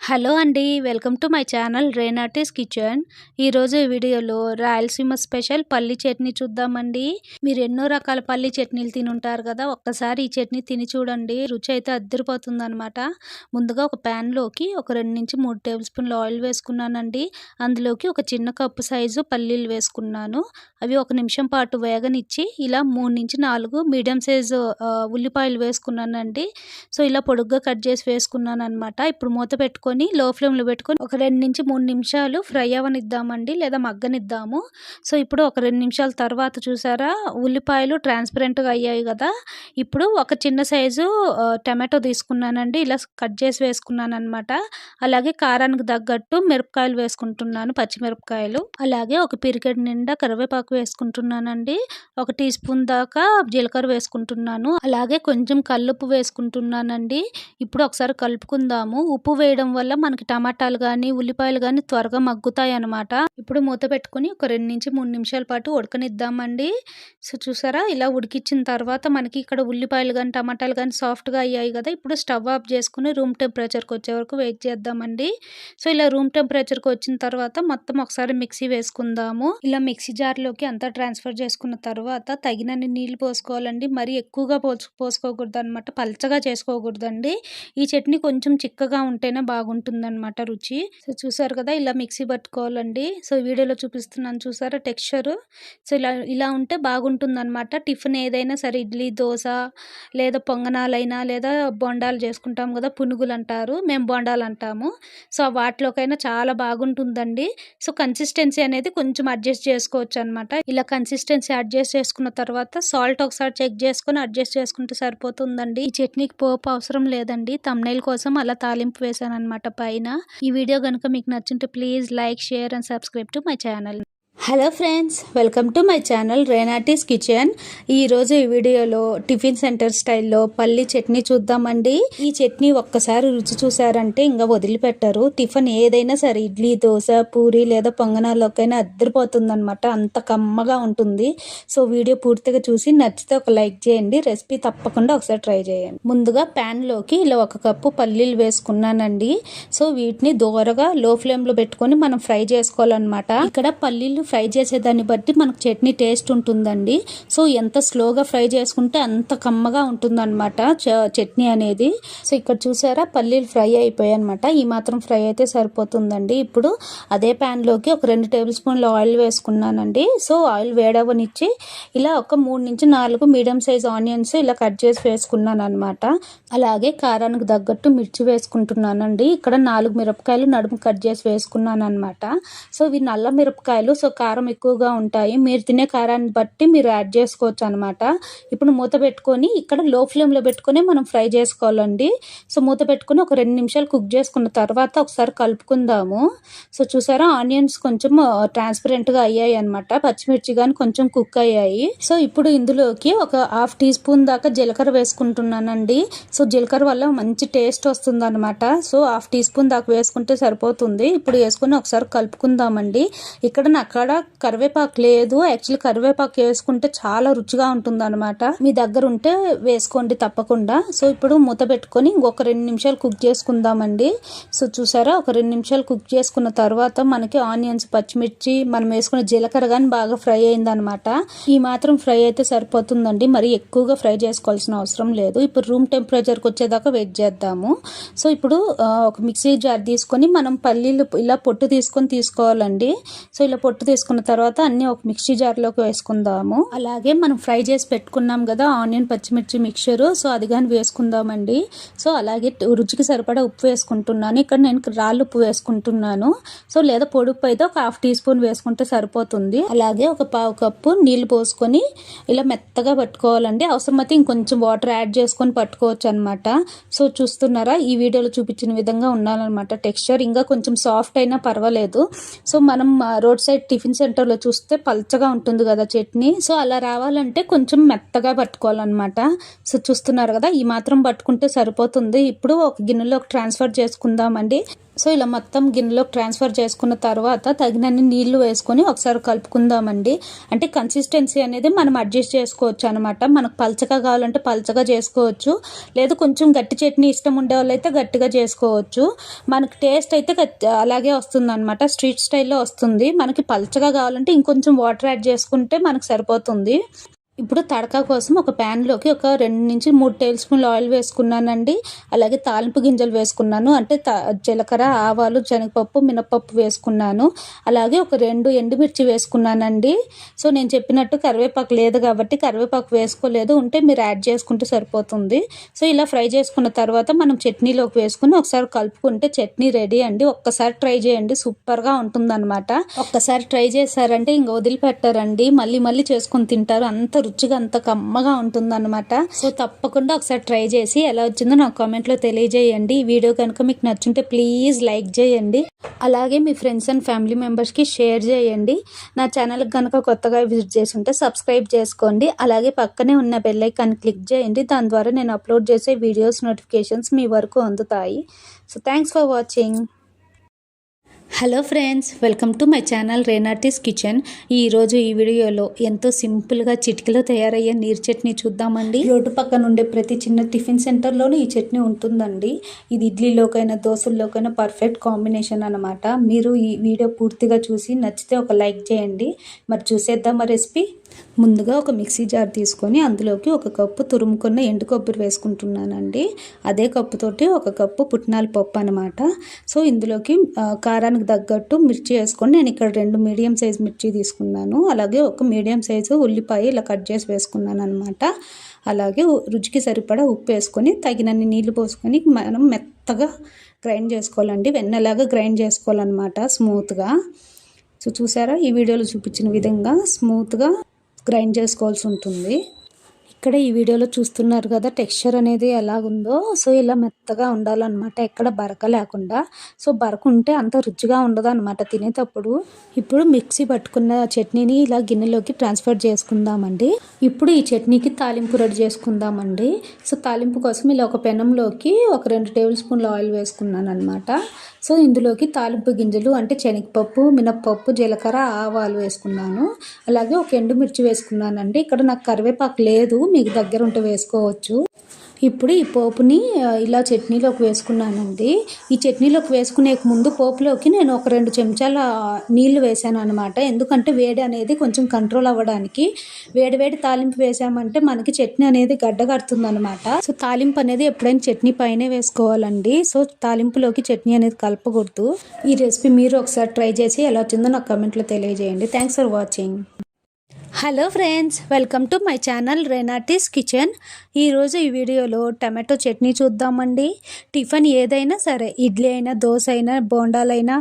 Hello అండి welcome to my channel Renati's kitchen. ఈరోజు వీడియోలో రాయలసీమ స్పెషల్ పల్లి చట్నీ చూద్దామండి. మీరు ఎన్నో రకాల పల్లి చట్నీలు తిని ఉంటారు కదా ఒక్కసారి ఈ చట్నీ తిని చూడండి. రుచి అయితే అద్దరిపోతుంది అనమాట ముందుగా ఒక ప్యాన్లోకి ఒక రెండు నుంచి మూడు టేబుల్ స్పూన్లు ఆయిల్ వేసుకున్నానండి. అందులోకి ఒక చిన్న కప్పు సైజు పల్లీలు వేసుకున్నాను. అవి ఒక నిమిషం పాటు వేగనిచ్చి ఇలా మూడు నుంచి నాలుగు మీడియం సైజు ఉల్లిపాయలు వేసుకున్నానండి. సో ఇలా పొడుగ్గా కట్ చేసి వేసుకున్నాను అనమాట ఇప్పుడు మూత పెట్టుకుని లో ఫ్లేమ్లో పెట్టుకొని ఒక రెండు నుంచి మూడు నిమిషాలు ఫ్రై అవనిద్దామండి లేదా మగ్గనిద్దాము. సో ఇప్పుడు ఒక రెండు నిమిషాల తర్వాత చూసారా ఉల్లిపాయలు ట్రాన్స్పరెంట్గా అయ్యాయి కదా. ఇప్పుడు ఒక చిన్న సైజు టమాటో తీసుకున్నానండి. ఇలా కట్ చేసి వేసుకున్నాను అనమాట అలాగే కారానికి తగ్గట్టు మిరపకాయలు వేసుకుంటున్నాను పచ్చిమిరపకాయలు. అలాగే ఒక పిరికెడ్ నిండా కరివేపాకు వేసుకుంటున్నానండి. ఒక టీ స్పూన్ దాకా జీలకర్ర వేసుకుంటున్నాను. అలాగే కొంచెం కల్లుప్పు వేసుకుంటున్నానండి. ఇప్పుడు ఒకసారి కలుపుకుందాము. ఉప్పు వేయడం వల్ల మనకి టమాటాలు కానీ ఉల్లిపాయలు కానీ త్వరగా మగ్గుతాయి అనమాట ఇప్పుడు మూత పెట్టుకుని ఒక రెండు నుంచి మూడు నిమిషాల పాటు ఉడకనిద్దామండి. సో చూసారా? ఇలా ఉడికించిన తర్వాత మనకి ఇక్కడ ఉల్లిపాయలు కానీ టమాటాలు కానీ సాఫ్ట్గా అయ్యాయి కదా! ఇప్పుడు స్టవ్ ఆఫ్ చేసుకుని రూమ్ టెంపరేచర్కి వచ్చే వరకు వెయిట్ చేద్దామండి. సో ఇలా రూమ్ టెంపరేచర్కి వచ్చిన తర్వాత మొత్తం ఒకసారి మిక్సీ వేసుకుందాము. ఇలా మిక్సీ జార్లోకి అంతా ట్రాన్స్ఫర్ చేసుకున్న తర్వాత తగినన్ని నీళ్ళు పోసుకోవాలండి. మరి ఎక్కువగా పోసు పోసుకోకూడదు అనమాట పలచగా చేసుకోకూడదండి. ఈ చట్నీ కొంచెం చిక్కగా ఉంటేనే బాగుంటుందన్నమాట రుచి. సో చూసారు కదా ఇలా మిక్సీ పట్టుకోవాలండి. సో వీడియోలో చూపిస్తున్నాను చూసారా టెక్స్చర్. సో ఇలా ఇలా ఉంటే బాగుంటుందన్నమాట. టిఫిన్ ఏదైనా సరే ఇడ్లీ దోశ లేదా పొంగనాలైనా లేదా బొండాలు చేసుకుంటాం కదా పునుగులు అంటారు మేము బొండాలు అంటాము సో వాటిలోకైనా చాలా బాగుంటుందండి. సో కన్సిస్టెన్సీ అనేది కొంచెం అడ్జస్ట్ చేసుకోవచ్చు అనమాట ఇలా కన్సిస్టెన్సీ అడ్జస్ట్ చేసుకున్న తర్వాత సాల్ట్ ఒకసారి చెక్ చేసుకుని అడ్జస్ట్ చేసుకుంటే సరిపోతుందండి. ఈ చట్నీకి పోపు అవసరం లేదండి. తమ్నైల్ కోసం అలా తాలింపు వేసాను అనమాట పైన. ఈ వీడియో కనుక మీకు నచ్చింటే please like share and subscribe to my channel. Hello friends welcome to my channel Renati's kitchen. ఈరోజు ఈ వీడియోలో టిఫిన్ సెంటర్ స్టైల్లో పల్లి చట్నీ చూద్దామండి. ఈ చట్నీ ఒక్కసారి రుచి చూసారంటే ఇంకా వదిలిపెట్టరు. టిఫిన్ ఏదైనా సరే ఇడ్లీ దోశ పూరి లేదా పొంగనాల్లోకైనా అద్దరిపోతుంది అనమాట అంత కమ్మగా ఉంటుంది. సో వీడియో పూర్తిగా చూసి నచ్చితే ఒక లైక్ చేయండి. రెసిపీ తప్పకుండా ఒకసారి ట్రై చేయండి. ముందుగా ప్యాన్లోకి ఇలా ఒక కప్పు పల్లీలు వేసుకున్నానండి. సో వీటిని దూరగా లో ఫ్లేమ్లో పెట్టుకొని మనం ఫ్రై చేసుకోవాలన్నమాట. ఇక్కడ పల్లీలు ఫ్రై చేసేదాన్ని బట్టి మనకు చట్నీ టేస్ట్ ఉంటుందండి. సో ఎంత స్లోగా ఫ్రై చేసుకుంటే అంత కమ్మగా ఉంటుందన్నమాట చట్నీ అనేది. సో ఇక్కడ చూసారా పల్లీలు ఫ్రై అయిపోయాయి అనమాట ఈ మాత్రం ఫ్రై అయితే సరిపోతుందండి. ఇప్పుడు అదే ప్యాన్లోకి ఒక రెండు టేబుల్ స్పూన్లు ఆయిల్ వేసుకున్నానండి. సో ఆయిల్ వేడవనిచ్చి ఇలా ఒక మూడు నుంచి నాలుగు మీడియం సైజ్ ఆనియన్స్ ఇలా కట్ చేసి వేసుకున్నాను అనమాట అలాగే కారానికి తగ్గట్టు మిర్చి వేసుకుంటున్నానండి. ఇక్కడ నాలుగు మిరపకాయలు నడుము కట్ చేసి వేసుకున్నాను అనమాట సో ఇవి నల్ల మిరపకాయలు. సో కారం ఎక్కువగా ఉంటాయి. మీరు తినే కారాన్ని బట్టి మీరు యాడ్ చేసుకోవచ్చు అనమాట ఇప్పుడు మూత పెట్టుకొని ఇక్కడ లో ఫ్లేమ్లో పెట్టుకొని మనం ఫ్రై చేసుకోవాలండి. సో మూత పెట్టుకొని ఒక రెండు నిమిషాలు కుక్ చేసుకున్న తర్వాత ఒకసారి కలుపుకుందాము. సో చూసారా ఆనియన్స్ కొంచెం ట్రాన్స్పరెంట్గా అయ్యాయి అనమాట పచ్చిమిర్చి కానీ కొంచెం కుక్ అయ్యాయి. సో ఇప్పుడు ఇందులోకి ఒక హాఫ్ టీ స్పూన్ దాకా జీలకర్ర వేసుకుంటున్నానండి. సో జీలకర్ర వల్ల మంచి టేస్ట్ వస్తుంది అనమాట సో హాఫ్ టీ స్పూన్ దాకా వేసుకుంటే సరిపోతుంది. ఇప్పుడు వేసుకుని ఒకసారి కలుపుకుందామండి. ఇక్కడ నా అక్కడ కరివేపాకు లేదు. యాక్చువల్లీ కరివేపాకు వేసుకుంటే చాలా రుచిగా ఉంటుంది అనమాట మీ దగ్గర ఉంటే వేసుకోండి తప్పకుండా. సో ఇప్పుడు మూత పెట్టుకొని ఇంకొక రెండు నిమిషాలు కుక్ చేసుకుందామండి. సో చూసారా? ఒక రెండు నిమిషాలు కుక్ చేసుకున్న తర్వాత మనకి ఆనియన్స్ పచ్చిమిర్చి మనం వేసుకున్న జీలకర్ర కానీ బాగా ఫ్రై అయిందనమాట ఈ మాత్రం ఫ్రై అయితే సరిపోతుందండి. మరి ఎక్కువగా ఫ్రై చేసుకోవాల్సిన అవసరం లేదు. ఇప్పుడు రూమ్ టెంపరేచర్కి వచ్చేదాకా వెయిట్ చేద్దాము. సో ఇప్పుడు ఒక మిక్సీ జార్ తీసుకొని మనం పల్లీలు ఇలా పొట్టు తీసుకొని తీసుకోవాలండి. సో ఇలా పొట్టు చేసుకున్న తర్వాత అన్ని ఒక మిక్సీ జార్లోకి వేసుకుందాము. అలాగే మనం ఫ్రై చేసి పెట్టుకున్నాం కదా ఆనియన్ పచ్చిమిర్చి మిక్చర్. సో అది కానీ వేసుకుందామండి. సో అలాగే రుచికి సరిపడా ఉప్పు వేసుకుంటున్నాను. ఇక్కడ నేను రాళ్ళు ఉప్పు వేసుకుంటున్నాను. సో లేదా పొడి ఉప్పు అయితే ఒక హాఫ్ టీ స్పూన్ వేసుకుంటే సరిపోతుంది. అలాగే ఒక పావు కప్పు నీళ్ళు పోసుకొని ఇలా మెత్తగా పట్టుకోవాలండి. అవసరమైతే ఇంకొంచెం వాటర్ యాడ్ చేసుకొని పట్టుకోవచ్చు అనమాట సో చూస్తున్నారా ఈ వీడియోలో చూపించిన విధంగా ఉండాలన్నమాట టెక్స్చర్. ఇంకా కొంచెం సాఫ్ట్ అయినా పర్వాలేదు. సో మనం రోడ్ సైడ్ టిఫిన్ సెంటర్లో చూస్తే పల్చగా ఉంటుంది కదా చట్నీ. సో అలా రావాలంటే కొంచెం మెత్తగా పట్టుకోవాలన్నమాట. సో చూస్తున్నారు కదా ఈ మాత్రం పట్టుకుంటే సరిపోతుంది. ఇప్పుడు ఒక గిన్నెలోకి ట్రాన్స్ఫర్ చేసుకుందామండి. సో ఇలా మొత్తం గిన్నెలోకి ట్రాన్స్ఫర్ చేసుకున్న తర్వాత తగినన్ని నీళ్ళు వేసుకొని ఒకసారి కలుపుకుందామండి. అంటే కన్సిస్టెన్సీ అనేది మనం అడ్జస్ట్ చేసుకోవచ్చు అనమాట మనకు పల్చగా కావాలంటే పల్చగా చేసుకోవచ్చు. లేదు కొంచెం గట్టి చట్నీ ఇష్టం ఉండే వాళ్ళైతే గట్టిగా చేసుకోవచ్చు. మనకి టేస్ట్ అయితే అలాగే వస్తుంది అనమాట స్ట్రీట్ స్టైల్లో వస్తుంది. మనకి పలచగా కావాలంటే ఇంకొంచెం వాటర్ యాడ్ చేసుకుంటే మనకు సరిపోతుంది. ఇప్పుడు తడకా కోసం ఒక ప్యాన్లోకి ఒక రెండు నుంచి మూడు టేబుల్ స్పూన్లు ఆయిల్ వేసుకున్నానండి. అలాగే తాలింపు గింజలు వేసుకున్నాను. అంటే జీలకర్ర ఆవాలు శనగపప్పు మినపప్పు వేసుకున్నాను. అలాగే ఒక రెండు ఎండుమిర్చి వేసుకున్నానండి. సో నేను చెప్పినట్టు కరివేపాకు లేదు కాబట్టి కరివేపాకు వేసుకోలేదు. ఉంటే మీరు యాడ్ చేసుకుంటే సరిపోతుంది. సో ఇలా ఫ్రై చేసుకున్న తర్వాత మనం చట్నీలోకి వేసుకుని ఒకసారి కలుపుకుంటే చట్నీ రెడీ అండి. ఒక్కసారి ట్రై చేయండి. సూపర్గా ఉంటుందన్నమాట. ఒక్కసారి ట్రై చేశారంటే ఇంక వదిలిపెట్టారండి. మళ్ళీ మళ్ళీ చేసుకొని తింటారు. అంత రుచిగా అంత కమ్మగా ఉంటుందన్నమాట. సో తప్పకుండా ఒకసారి ట్రై చేసి ఎలా వచ్చిందో నాకు కామెంట్లో తెలియజేయండి. ఈ వీడియో కనుక మీకు నచ్చుంటే ప్లీజ్ లైక్ చేయండి. అలాగే మీ ఫ్రెండ్స్ అండ్ ఫ్యామిలీ మెంబర్స్కి షేర్ చేయండి. నా ఛానల్కి కనుక కొత్తగా విజిట్ చేసి ఉంటే సబ్స్క్రైబ్ చేసుకోండి. అలాగే పక్కనే ఉన్న బెల్ క్లిక్ చేయండి. దాని ద్వారా నేను అప్లోడ్ చేసే వీడియోస్ నోటిఫికేషన్స్ మీ వరకు అందుతాయి. So thanks for watching hello friends welcome to my channel రేనార్టీస్ kitchen. ఈరోజు ఈ వీడియోలో ఎంతో సింపుల్గా చిటికలో తయారయ్యే నీరు చట్నీ చూద్దామండి. రోడ్డు పక్కన ఉండే ప్రతి చిన్న టిఫిన్ సెంటర్లోనూ ఈ చట్నీ ఉంటుందండి. ఇది ఇడ్లీలోకైనా దోశల్లోకైనా పర్ఫెక్ట్ కాంబినేషన్ అనమాట మీరు ఈ వీడియో పూర్తిగా చూసి నచ్చితే ఒక లైక్ చేయండి. మరి చూసేద్దామా రెసిపీ. ముందుగా ఒక మిక్సీ జార్ తీసుకొని అందులోకి ఒక కప్పు తురుముకున్న ఎండు కొబ్బరి వేసుకుంటున్నానండి. అదే కప్పుతోటి ఒక కప్పు పుట్నాల పప్పు అనమాట సో ఇందులోకి కారానికి తగ్గట్టు మిర్చి వేసుకొని నేను ఇక్కడ రెండు మీడియం సైజ్ మిర్చి తీసుకున్నాను. అలాగే ఒక మీడియం సైజు ఉల్లిపాయ ఇలా కట్ చేసి వేసుకున్నాను అనమాట అలాగే రుచికి సరిపడా ఉప్పు వేసుకొని తగినన్ని నీళ్ళు పోసుకొని మనం మెత్తగా గ్రైండ్ చేసుకోవాలండి. వెన్నలాగా గ్రైండ్ చేసుకోవాలన్నమాట స్మూత్గా. సో చూసారా? ఈ వీడియోలో చూపించిన విధంగా స్మూత్గా గ్రైండ్ చేసుకోవాల్సి ఉంటుంది. ఇక్కడ ఈ వీడియోలో చూస్తున్నారు కదా టెక్స్చర్ అనేది ఎలాగుందో. సో ఇలా మెత్తగా ఉండాలన్నమాట. ఎక్కడ బరక లేకుండా. సో బరక ఉంటే అంత రుచిగా ఉండదు అనమాట తినేటప్పుడు. ఇప్పుడు మిక్సీ పట్టుకున్న చట్నీని ఇలా గిన్నెలోకి ట్రాన్స్ఫర్ చేసుకుందామండి. ఇప్పుడు ఈ చట్నీకి తాలింపు రెడీ చేసుకుందామండి. సో తాలింపు కోసం ఇలా ఒక పెనంలోకి ఒక రెండు టేబుల్ స్పూన్ల ఆయిల్ వేసుకున్నాను అనమాట సో ఇందులోకి తాలింపు గింజలు అంటే శనగపప్పు మినప్పప్పు జీలకర్ర ఆవాలు వేసుకున్నాను. అలాగే ఒక ఎండుమిర్చి వేసుకున్నానండి. ఇక్కడ నాకు కరివేపాకు లేదు. మీకు దగ్గర ఉంటే వేసుకోవచ్చు. ఇప్పుడు ఈ పోపుని ఇలా చట్నీలోకి వేసుకున్నానండి. ఈ చట్నీలోకి వేసుకునే ముందు పోపులోకి నేను ఒక రెండు చెంచాల నీళ్ళు వేసాను అనమాట ఎందుకంటే వేడి అనేది కొంచెం కంట్రోల్ అవ్వడానికి. వేడి వేడి తాలింపు వేసామంటే మనకి చట్నీ అనేది గడ్డగడుతుంది అనమాట సో తాలింపు అనేది ఎప్పుడైనా చట్నీ పైనే వేసుకోవాలండి. సో తాలింపులోకి చట్నీ అనేది కలపకూడదు. ఈ రెసిపీ మీరు ఒకసారి ట్రై చేసి ఎలా వచ్చిందో నాకు కమెంట్లో తెలియజేయండి. Thanks for watching hello friends welcome to my channel రెనాటిస్ kitchen ఈరోజు ఈ వీడియోలో టమాటో చట్నీ చూద్దామండి. టిఫిన్ ఏదైనా సరే ఇడ్లీ అయినా దోశ అయినా బోండాలైనా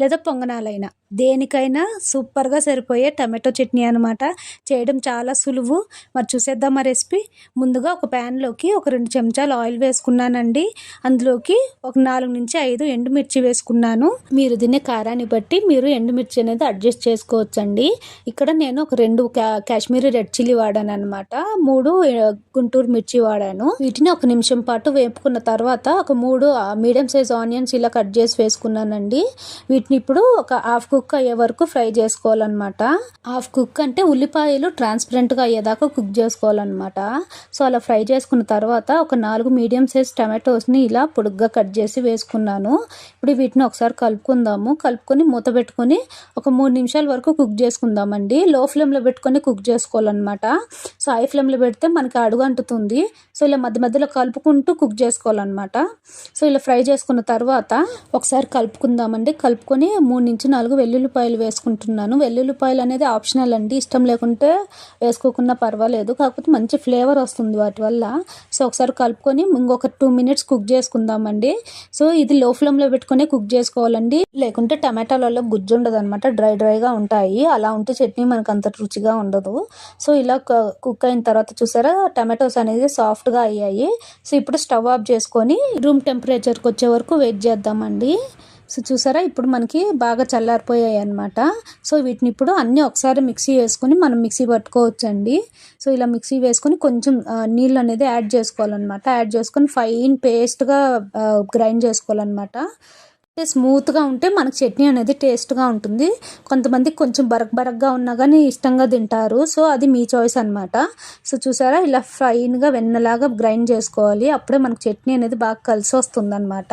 లేదా పొంగనాలైనా దేనికైనా సూపర్గా సరిపోయే టమాటో చట్నీ అనమాట చేయడం చాలా సులువు. మరి చూసేద్దాం ఆ రెసిపీ ముందుగా ఒక ప్యాన్లోకి ఒక రెండు చెంచాలు ఆయిల్ వేసుకున్నానండి. అందులోకి ఒక నాలుగు నుంచి ఐదు ఎండుమిర్చి వేసుకున్నాను. మీరు తినే కారాన్ని బట్టి మీరు ఎండుమిర్చి అనేది అడ్జస్ట్ చేసుకోవచ్చండి. ఇక్కడ నేను ఒక రెండు కాశ్మీరీ రెడ్ చిల్లీ వాడాను అనమాట మూడు గుంటూరు మిర్చి వాడాను. వీటిని ఒక నిమిషం పాటు వేపుకున్న తర్వాత ఒక మూడు మీడియం సైజ్ ఆనియన్స్ ఇలా కట్ చేసి వేసుకున్నానండి. వీటిని ఇప్పుడు ఒక హాఫ్ కుక్ అయ్యే వరకు ఫ్రై చేసుకోవాలన్నమాట. హాఫ్ కుక్ అంటే ఉల్లిపాయలు ట్రాన్స్పరెంట్గా అయ్యేదాకా కుక్ చేసుకోవాలన్నమాట. సో అలా ఫ్రై చేసుకున్న తర్వాత ఒక నాలుగు మీడియం సైజ్ టమాటోస్ని ఇలా పొడుగ్గా కట్ చేసి వేసుకున్నాను. ఇప్పుడు వీటిని ఒకసారి కలుపుకుందాము. కలుపుకొని మూత పెట్టుకొని ఒక మూడు నిమిషాల వరకు కుక్ చేసుకుందామండి. లో ఫ్లేమ్లో పెట్టుకుని కుక్ చేసుకోవాలన్నమాట. సో హై ఫ్లేమ్లో పెడితే మనకి అడుగు అంటుతుంది సో ఇలా మధ్య మధ్యలో కలుపుకుంటూ కుక్ చేసుకోవాలన్నమాట. సో ఇలా ఫ్రై చేసుకున్న తర్వాత ఒకసారి కలుపుకుందామండి. కలుపుకొని మూడు నుంచి నాలుగు వెల్లుల్లిపాయలు వేసుకుంటున్నాను. వెల్లుల్లిపాయలు అనేది ఆప్షనల్ అండి. ఇష్టం లేకుంటే వేసుకోకుండా పర్వాలేదు. కాకపోతే మంచి ఫ్లేవర్ వస్తుంది వాటి వల్ల. సో ఒకసారి కలుపుకొని ఇంకొక టూ మినిట్స్ కుక్ చేసుకుందామండి. సో ఇది లో ఫ్లేమ్లో పెట్టుకొని కుక్ చేసుకోవాలండి. లేకుంటే టమాటాలలో గుజ్జు ఉండదు అనమాట డ్రై డ్రైగా ఉంటాయి. అలా ఉంటే చట్నీ మనకు అంత రుచిగా ఉండదు. సో ఇలా కుక్ అయిన తర్వాత చూసారా టమాటోస్ అనేది సాఫ్ట్గా అయ్యాయి. సో ఇప్పుడు స్టవ్ ఆఫ్ చేసుకొని రూమ్ టెంపరేచర్కి వచ్చే వరకు వెయిట్ చేద్దామండి. సో చూసారా ఇప్పుడు మనకి బాగా చల్లారిపోయాయి అనమాట సో వీటిని ఇప్పుడు అన్నీ ఒకసారి మిక్సీ వేసుకొని మనం మిక్సీ పట్టుకోవచ్చండి. సో ఇలా మిక్సీ వేసుకొని కొంచెం నీళ్ళు అనేది యాడ్ చేసుకోవాలన్నమాట. యాడ్ చేసుకొని ఫైన్ పేస్ట్గా గ్రైండ్ చేసుకోవాలన్నమాట. స్మూత్గా ఉంటే మనకు చట్నీ అనేది టేస్ట్గా ఉంటుంది. కొంతమంది కొంచెం బరక్ బరక్గా ఉన్నా కానీ ఇష్టంగా తింటారు. సో అది మీ చాయిస్ అనమాట సో చూసారా? ఇలా ఫైన్గా వెన్నలాగా గ్రైండ్ చేసుకోవాలి. అప్పుడే మనకు చట్నీ అనేది బాగా కలిసి వస్తుంది అనమాట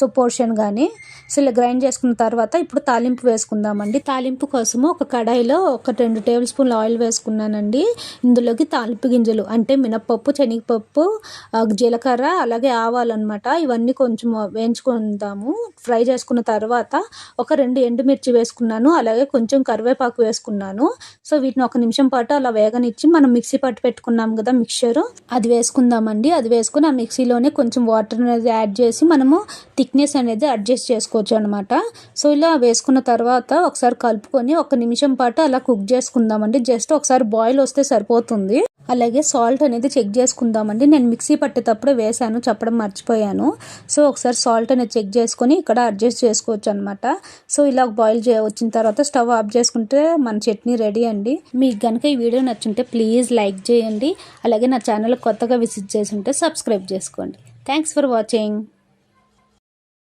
సో పోర్షన్ కానీ సో ఇలా గ్రైండ్ చేసుకున్న తర్వాత ఇప్పుడు తాలింపు వేసుకుందామండి. తాలింపు కోసము ఒక కడాయిలో ఒక రెండు టేబుల్ స్పూన్ల ఆయిల్ వేసుకున్నానండి. ఇందులోకి తాలింపు గింజలు అంటే మినప్పప్పు శనగపప్పు జీలకర్ర అలాగే ఆవాలు అనమాట ఇవన్నీ కొంచెం వేయించుకుందాము. ఫ్రై చేసుకున్న తర్వాత ఒక రెండు ఎండుమిర్చి వేసుకున్నాను అలాగే కొంచెం కరివేపాకు వేసుకున్నాను. సో వీటిని ఒక నిమిషం పాటు అలా వేగనిచ్చి మనం మిక్సీ పట్టు పెట్టుకున్నాం కదా మిక్చర్ అది వేసుకుందామండి. అది వేసుకుని ఆ మిక్సీలోనే కొంచెం వాటర్ అనేది యాడ్ చేసి మనము థిక్నెస్ అనేది అడ్జస్ట్ చేసుకోవచ్చు అనమాట సో ఇలా వేసుకున్న తర్వాత ఒకసారి కలుపుకొని ఒక నిమిషం పాటు అలా కుక్ చేసుకుందామండి. జస్ట్ ఒకసారి బాయిల్ వస్తే సరిపోతుంది. అలాగే సాల్ట్ అనేది చెక్ చేసుకుందామండి. నేను మిక్సీ పట్టేటప్పుడు వేసాను చెప్పడం మర్చిపోయాను. సో ఒకసారి సాల్ట్ అనేది చెక్ చేసుకొని ఇక్కడ అడ్జస్ట్ చేసుకోవచ్చు అనమాట సో ఇలా బాయిల్ చే వచ్చిన తర్వాత స్టవ్ ఆఫ్ చేసుకుంటే మన చట్నీ రెడీ అండి. మీకు కనుక ఈ వీడియో నచ్చుంటే ప్లీజ్ లైక్ చేయండి. అలాగే నా ఛానల్ కొత్తగా విజిట్ చేసి ఉంటే సబ్స్క్రైబ్ చేసుకోండి. Thanks for watching